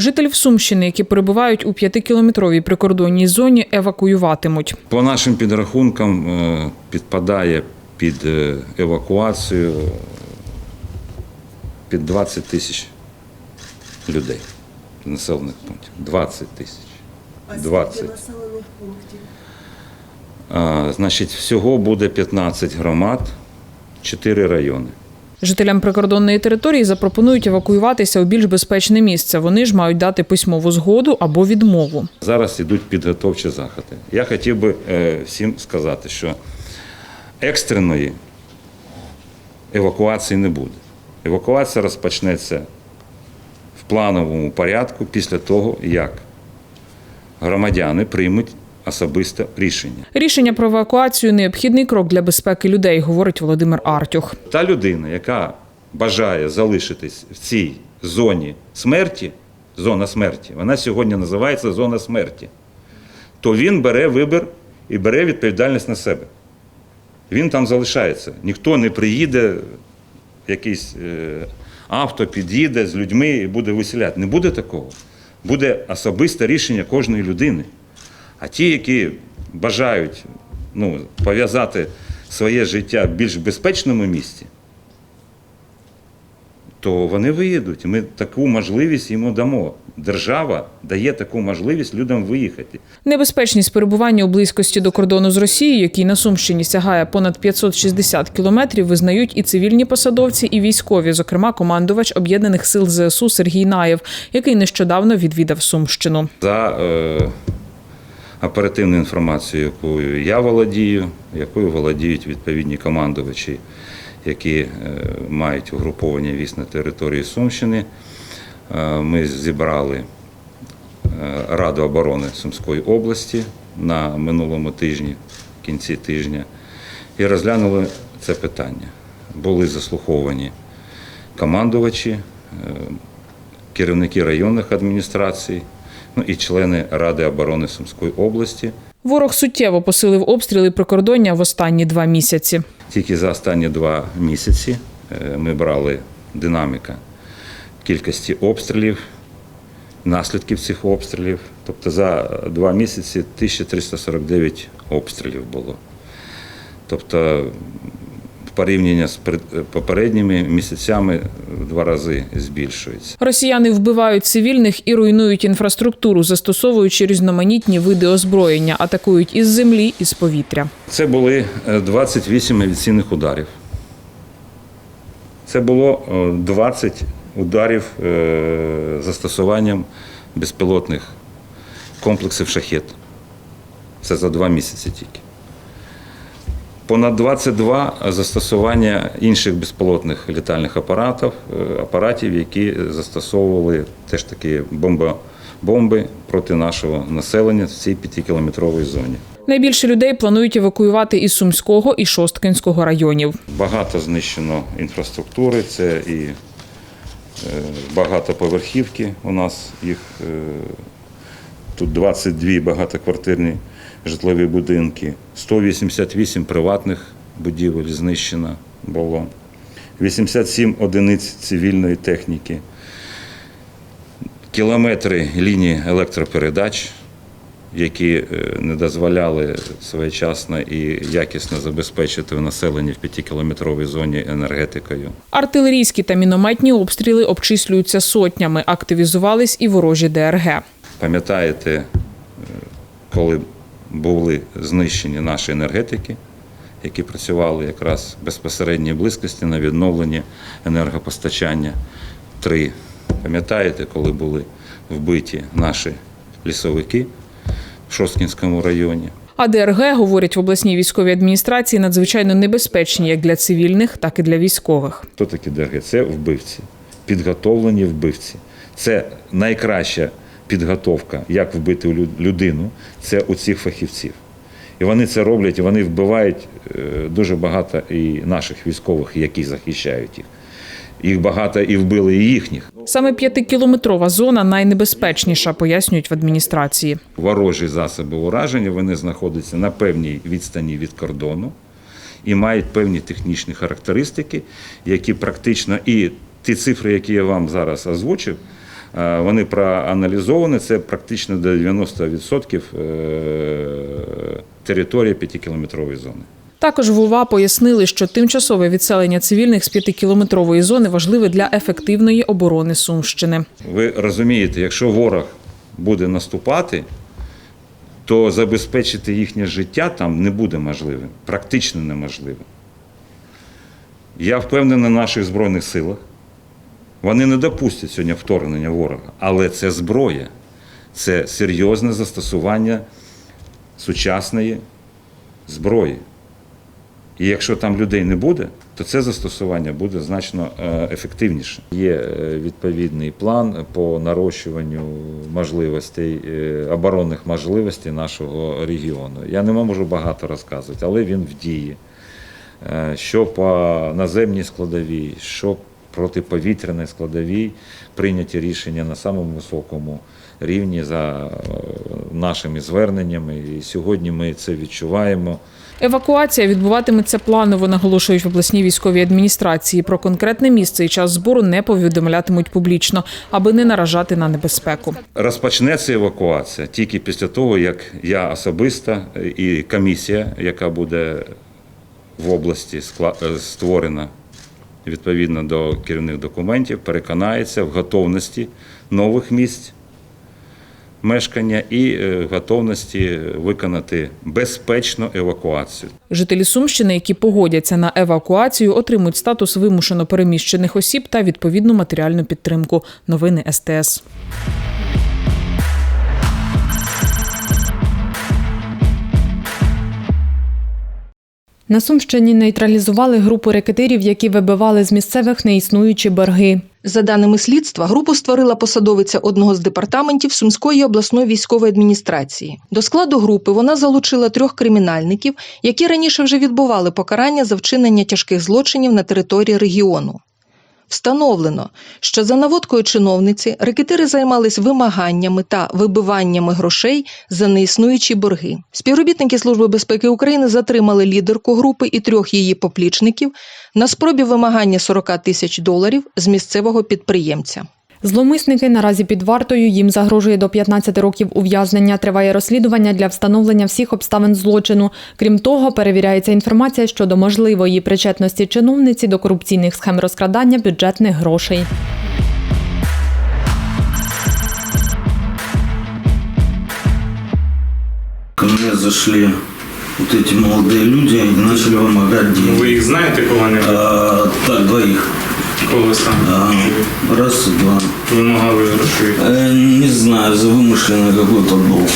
Жителів Сумщини, які перебувають у п'ятикілометровій прикордонній зоні, евакуюватимуть. По нашим підрахункам е, підпадає під е, евакуацію під 20 тисяч людей населених пунктів. 20 тисяч. 20. населених пунктів? А, Значить, всього буде 15 громад, 4 райони. Жителям прикордонної території запропонують евакуюватися у більш безпечне місце. Вони ж мають дати письмову згоду або відмову. Зараз йдуть підготовчі заходи. Я хотів би е, всім сказати, що екстреної евакуації не буде. Евакуація розпочнеться в плановому порядку після того, як громадяни приймуть особисте рішення. Рішення про евакуацію необхідний крок для безпеки людей, говорить Володимир Артюх. Та людина, яка бажає залишитись в цій зоні смерті, зона смерті, вона сьогодні називається зона смерті, то він бере вибір і бере відповідальність на себе. Він там залишається. Ніхто не приїде, якийсь е, авто під'їде з людьми і буде виселяти. Не буде такого. Буде особисте рішення кожної людини. А ті, які бажають ну, пов'язати своє життя в більш безпечному місці, то вони виїдуть. Ми таку можливість йому дамо. Держава дає таку можливість людям виїхати. Небезпечність перебування у близькості до кордону з Росією, який на Сумщині сягає понад 560 кілометрів, визнають і цивільні посадовці, і військові, зокрема командувач об'єднаних сил ЗСУ Сергій Наєв, який нещодавно відвідав Сумщину. За е, оперативною інформацією, якою я володію, якою володіють відповідні командувачі, які е, мають угруповання військ на території Сумщини. Е, Ми зібрали е, Раду оборони Сумської області на минулому тижні, кінці тижня, і розглянули це питання. Були заслуховані командувачі, керівники районних адміністрацій, ну і члени Ради оборони Сумської області. Ворог суттєво посилив обстріли прикордоння в останні два місяці. Тільки за останні два місяці е, ми брали динаміка кількості обстрілів, наслідків цих обстрілів. Тобто за два місяці 1349 обстрілів було. Тобто в порівнянні з попередніми місяцями в два рази збільшується. Росіяни вбивають цивільних і руйнують інфраструктуру, застосовуючи різноманітні види озброєння, атакують із землі і з повітря. Це були е, 28 авіаційних ударів. Це було е, 20 ударів е, застосуванням безпілотних комплексів шахет. Це за два місяці тільки. Понад 22 застосування інших безпілотних літальних апаратів, е, апаратів, які застосовували теж такі бомба, бомби проти нашого населення в цій п'ятикілометровій зоні. Найбільше людей планують евакуювати із Сумського і Шосткинського районів. Багато знищено інфраструктури, це і е, багатоповерхівки. У нас їх е, тут 22 багатоквартирні житлові будинки, 188 приватних будівель знищено було, 87 одиниць цивільної техніки, кілометри лінії електропередач, які е, не дозволяли своєчасно і якісно забезпечити населення в 5-кілометровій зоні енергетикою. Артилерійські та мінометні обстріли обчислюються сотнями. Активізувались і ворожі ДРГ. Пам'ятаєте, е, коли були знищені наші енергетики, які працювали якраз в безпосередній близькості на відновлення енергопостачання. Три. Пам'ятаєте, коли були вбиті наші лісовики в Шосткінському районі? А ДРГ, говорять в обласній військовій адміністрації, надзвичайно небезпечні як для цивільних, так і для військових. Хто такі ДРГ? Це вбивці, підготовлені вбивці. Це найкраща підготовка, як вбити людину, це у цих фахівців. І вони це роблять, і вони вбивають е, дуже багато і наших військових, які захищають їх. Їх багато і вбили і їхніх. Саме п'ятикілометрова зона найнебезпечніша, пояснюють в адміністрації. Ворожі засоби ураження вони знаходяться на певній відстані від кордону і мають певні технічні характеристики, які практично і ті цифри, які я вам зараз озвучив, вони проаналізовані. Це практично до 90% е, території п'ятикілометрової зони. Також в УВА пояснили, що тимчасове відселення цивільних з п'ятикілометрової зони важливе для ефективної оборони Сумщини. Ви розумієте, якщо ворог буде наступати, то забезпечити їхнє життя там не буде можливим, практично неможливим. Я впевнений в наших Збройних силах. Вони не допустять сьогодні вторгнення ворога, але це зброя, це серйозне застосування сучасної зброї. І якщо там людей не буде, то це застосування буде значно е, ефективніше. Є е, відповідний план по нарощуванню можливостей, е, оборонних можливостей нашого регіону. Я не можу багато розказувати, але він в дії. Що по наземній складовій, що протиповітряній складовій, прийняті рішення на самому високому рівні за е, нашими зверненнями. І сьогодні ми це відчуваємо. Евакуація відбуватиметься планово, наголошують в обласній військовій адміністрації. Про конкретне місце і час збору не повідомлятимуть публічно, аби не наражати на небезпеку. Розпочнеться евакуація тільки після того, як я особисто і комісія, яка буде в області скла- е, створена відповідно до керівних документів, переконається в готовності нових місць мешкання і е, готовності виконати безпечну евакуацію. Жителі Сумщини, які погодяться на евакуацію, отримують статус вимушено переміщених осіб та відповідну матеріальну підтримку. Новини СТС. На Сумщині нейтралізували групу рекетирів, які вибивали з місцевих неіснуючі борги. За даними слідства, групу створила посадовиця одного з департаментів Сумської обласної військової адміністрації. До складу групи вона залучила трьох кримінальників, які раніше вже відбували покарання за вчинення тяжких злочинів на території регіону. Встановлено, що за наводкою чиновниці рекетири займались вимаганнями та вибиваннями грошей за неіснуючі борги. Співробітники Служби безпеки України затримали лідерку групи і трьох її поплічників на спробі вимагання 40 тисяч доларів з місцевого підприємця. Зловмисники наразі під вартою їм загрожує до 15 років ув'язнення. Триває розслідування для встановлення всіх обставин злочину. Крім того, перевіряється інформація щодо можливої причетності чиновниці до корупційних схем розкрадання бюджетних грошей. Ко мне зашли вот эти молодые люди и начали вымогать деньги. Ви їх знаєте кого-небудь? А, так, двоих. Кого саме? А, раз и два. Вимагали грошей. Э, не знаю, за вымышленный какой-то долг.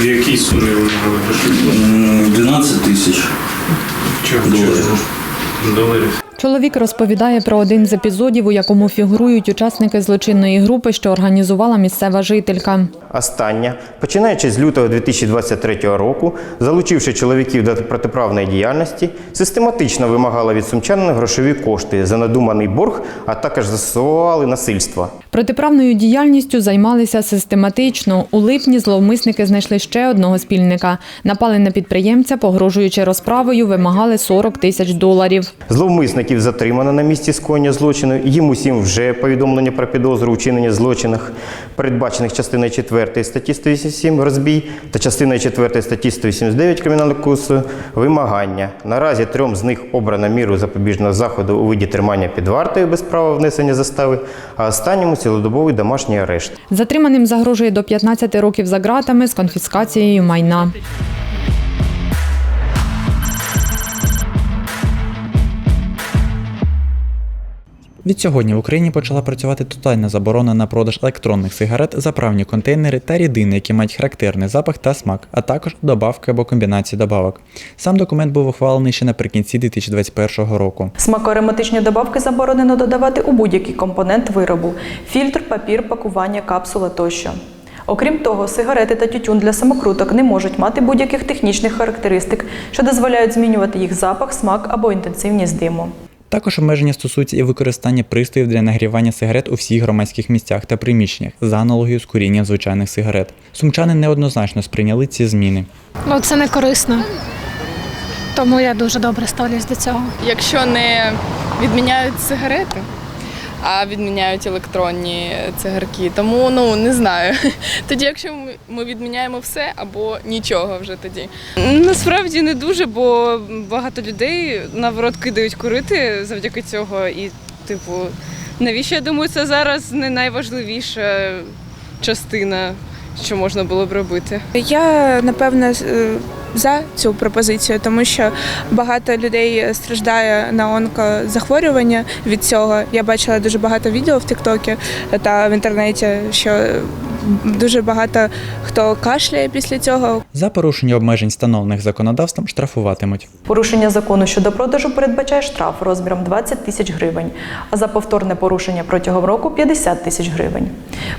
В якій сумі вимагали грошей? М, 12 тысяч Чого? долларов. Доларів. Чоловік розповідає про один з епізодів, у якому фігурують учасники злочинної групи, що організувала місцева жителька. Остання, починаючи з лютого 2023 року, залучивши чоловіків до протиправної діяльності, систематично вимагала від сумчанина грошові кошти за надуманий борг, а також застосовували насильство. Протиправною діяльністю займалися систематично. У липні зловмисники знайшли ще одного спільника. Напали на підприємця, погрожуючи розправою, вимагали 40 тисяч доларів. Зловмисників затримано на місці скоєння злочину. Їм усім вже повідомлення про підозру у вчиненні злочинах, передбачених частиною 4 статті 187 розбій та частиною 4 статті 189 Кримінального кодексу вимагання. Наразі трьом з них обрано міру запобіжного заходу у виді тримання під вартою без права внесення застави, а останньому цілодобовий домашній арешт. Затриманим загрожує до 15 років за ґратами з конфіскацією майна. Відсьогодні в Україні почала працювати тотальна заборона на продаж електронних сигарет, заправні контейнери та рідини, які мають характерний запах та смак, а також добавки або комбінації добавок. Сам документ був ухвалений ще наприкінці 2021 року. Смакоароматичні добавки заборонено додавати у будь-який компонент виробу: фільтр, папір, пакування, капсула тощо. Окрім того, сигарети та тютюн для самокруток не можуть мати будь-яких технічних характеристик, що дозволяють змінювати їх запах, смак або інтенсивність диму. Також обмеження стосуються і використання пристроїв для нагрівання сигарет у всіх громадських місцях та приміщеннях за аналогією з курінням звичайних сигарет. Сумчани неоднозначно сприйняли ці зміни. Ну, це не корисно. Тому я дуже добре ставлюсь до цього. якщо не відміняють сигарети, а відміняють електронні цигарки. Тому ну не знаю. Тоді, якщо ми- відміняємо все або нічого вже тоді. Насправді не дуже, бо багато людей наоборот кидають курити завдяки цього. І, типу, навіщо я думаю, це зараз не найважливіша частина, що можна було б робити. Я напевно з- за цю пропозицію, тому що багато людей страждає на онкозахворювання від цього. Я бачила дуже багато відео в Тіктокі та в інтернеті, що дуже багато хто кашляє після цього. За порушення обмежень, встановлених законодавством, штрафуватимуть. Порушення закону щодо продажу передбачає штраф розміром 20 тисяч гривень, а за повторне порушення протягом року 50 тисяч гривень.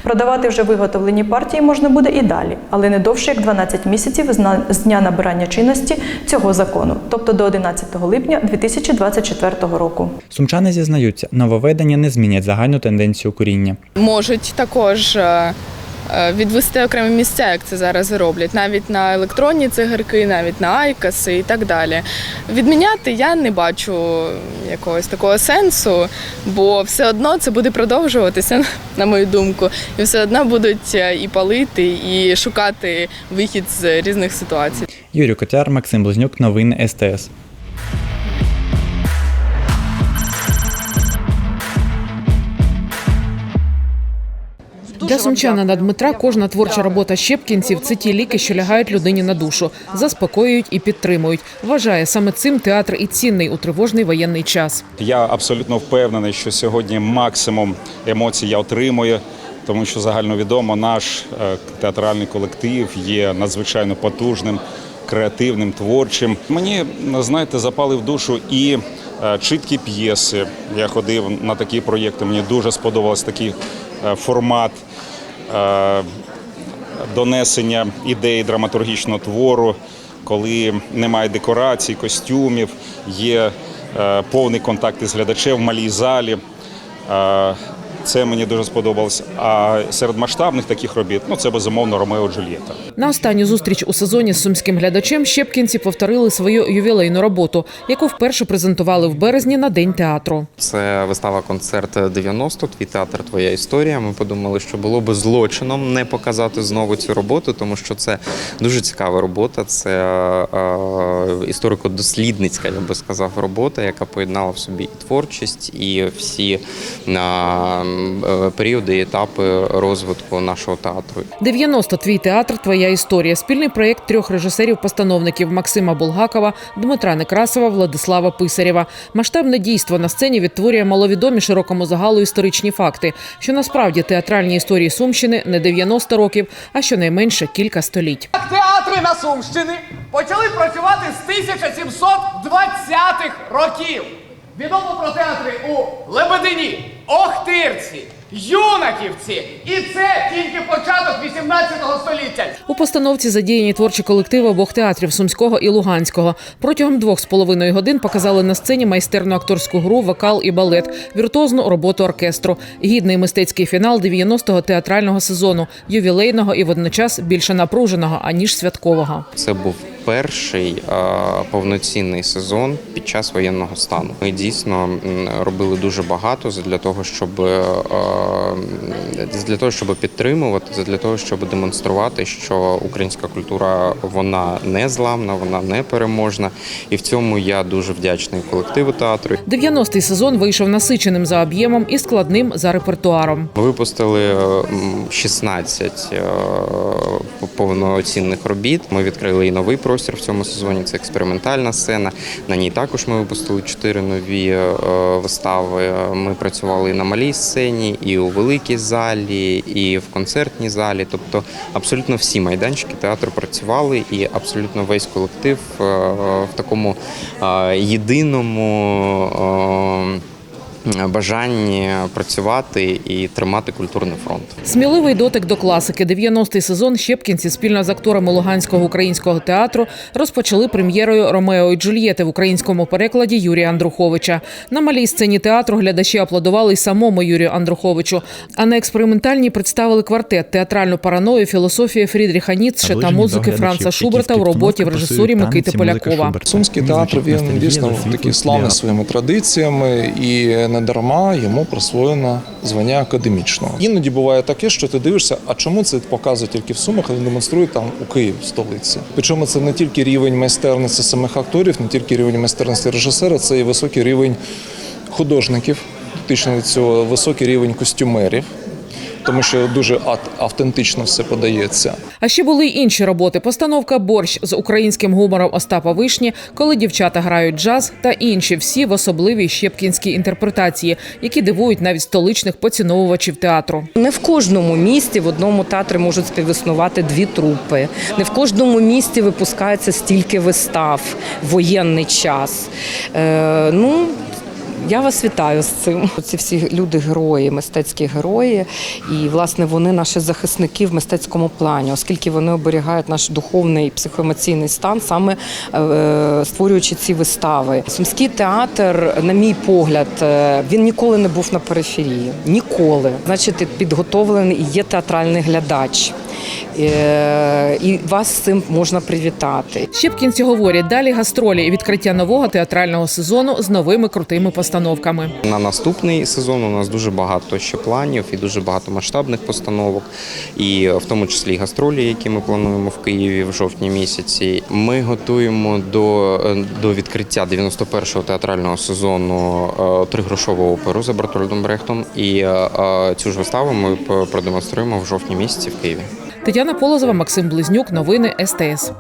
Продавати вже виготовлені партії можна буде і далі, але не довше як 12 місяців з на- з дня набирання чинності цього закону, тобто до 11 липня 2024 року. Сумчани зізнаються, нововведення не змінять загальну тенденцію куріння. можуть також е, відвести окремі місця, як це зараз роблять, навіть на електронні цигарки, навіть на айкаси і так далі. Відміняти я не бачу якогось такого сенсу, бо все одно це буде продовжуватися, на мою думку, і все одно будуть е, і палити, і шукати вихід з різних ситуацій. Юрій Котяр, Максим Близнюк, новини СТС. Для сумчанина Дмитра кожна творча робота щепкінців це ті ліки, що лягають людині на душу, заспокоюють і підтримують. Вважає саме цим театр і цінний у тривожний воєнний час. Я абсолютно впевнений, що сьогодні максимум емоцій я отримую, тому що загальновідомо наш е, театральний колектив є надзвичайно потужним, креативним, творчим. Мені знаєте, запали в душу і е, чіткі п'єси. Я ходив на такі проєкти. Мені дуже сподобався такий е, формат. Е, донесення ідеї драматургічного твору, коли немає декорацій, костюмів, є е, повний контакт із глядачем в малій залі. Е, це мені дуже сподобалось. А серед масштабних таких робіт, ну це безумовно Ромео Джульєта. На останню зустріч у сезоні з сумським глядачем щепкінці повторили свою ювілейну роботу, яку вперше презентували в березні на день театру. Це вистава концерт 90 Твій театр, твоя історія. Ми подумали, що було би злочином не показати знову цю роботу, тому що це дуже цікава робота. Це е, історико-дослідницька, я би сказав, робота, яка поєднала в собі і творчість, і всі е, е, періоди і етапи розвитку нашого театру. 90 твій театр, твоя історія. Спільний проєкт трьох режисерів-постановників Максима Булгакова, Дмитра Некрасова, Владислава Писарєва. Масштабне дійство на сцені відтворює маловідомі широкому загалу історичні факти, що насправді театральні історії Сумщини не 90 років, а щонайменше кілька століть. Театри на Сумщини почали працювати з 1720-х років. Відомо про театри у Лебедині, Охтирці, Юнаківці. І це тільки початок 18 століття. У постановці задіяні творчі колективи обох театрів Сумського і Луганського. Протягом двох з половиною годин показали на сцені майстерну акторську гру, вокал і балет, віртуозну роботу оркестру, гідний мистецький фінал 90-го театрального сезону, ювілейного і водночас більше напруженого аніж святкового. Це був перший е, повноцінний сезон під час воєнного стану. Ми дійсно робили дуже багато для того, щоб е, для того, щоб підтримувати, для того, щоб демонструвати, що українська культура вона не зламна, вона не переможна. І в цьому я дуже вдячний колективу театру. 90-й сезон вийшов насиченим за об'ємом і складним за репертуаром. Ми випустили е, 16 е, повноцінних робіт. Ми відкрили і новий простір в цьому сезоні. Це експериментальна сцена. На ній також ми випустили чотири нові е, вистави. Ми працювали і на малій сцені, і у великій залі, і в концертній залі. Тобто абсолютно всі майданчики театру працювали, і абсолютно весь колектив е, в такому е, єдиному. Бажанні працювати і тримати культурний фронт. Сміливий дотик до класики. 90-й сезон Щепкінці спільно з акторами Луганського українського театру розпочали прем'єрою Ромео і Джульєти в українському перекладі Юрія Андруховича. На малій сцені театру глядачі аплодували й самому Юрію Андруховичу. А на експериментальній представили квартет, театральну параною, філософію Фрідріха Ніцше та музики Франца Шуберта в роботі в режисурі Микити Полякова. Сумський театр він дійсно такий славний своїми традиціями і не дарма йому присвоєно звання академічного. Іноді буває таке, що ти дивишся, а чому це показує тільки в Сумах, а не демонструють там у Києві, в столиці. Причому це не тільки рівень майстерності самих акторів, не тільки рівень майстерності режисера, це і високий рівень художників, фактично цього високий рівень костюмерів. Тому що дуже автентично все подається. А ще були й інші роботи: постановка борщ з українським гумором Остапа Вишні, коли дівчата грають джаз та інші всі в особливій щепкінській інтерпретації, які дивують навіть столичних поціновувачів театру. Не в кожному місті в одному театрі можуть співіснувати дві трупи. Не в кожному місті випускається стільки вистав воєнний час. Е, ну, я вас вітаю з цим. Ці всі люди герої, мистецькі герої, і власне вони наші захисники в мистецькому плані, оскільки вони оберігають наш духовний і психоемоційний стан, саме е, створюючи ці вистави. Сумський театр, на мій погляд, е, він ніколи не був на периферії. Ніколи. Значить, підготовлений є театральний глядач. Е, І вас з цим можна привітати. Щепкінці говорять далі гастролі і відкриття нового театрального сезону з новими крутими постановками. На наступний сезон у нас дуже багато ще планів і дуже багато масштабних постановок, і в тому числі і гастролі, які ми плануємо в Києві в жовтні місяці. Ми готуємо до, е, до відкриття 91-го театрального сезону е, тригрошову оперу за Бертольдом Брехтом. І цю ж виставу ми продемонструємо в жовтні місяці в Києві. Тетяна Полозова, Максим Близнюк. Новини СТС.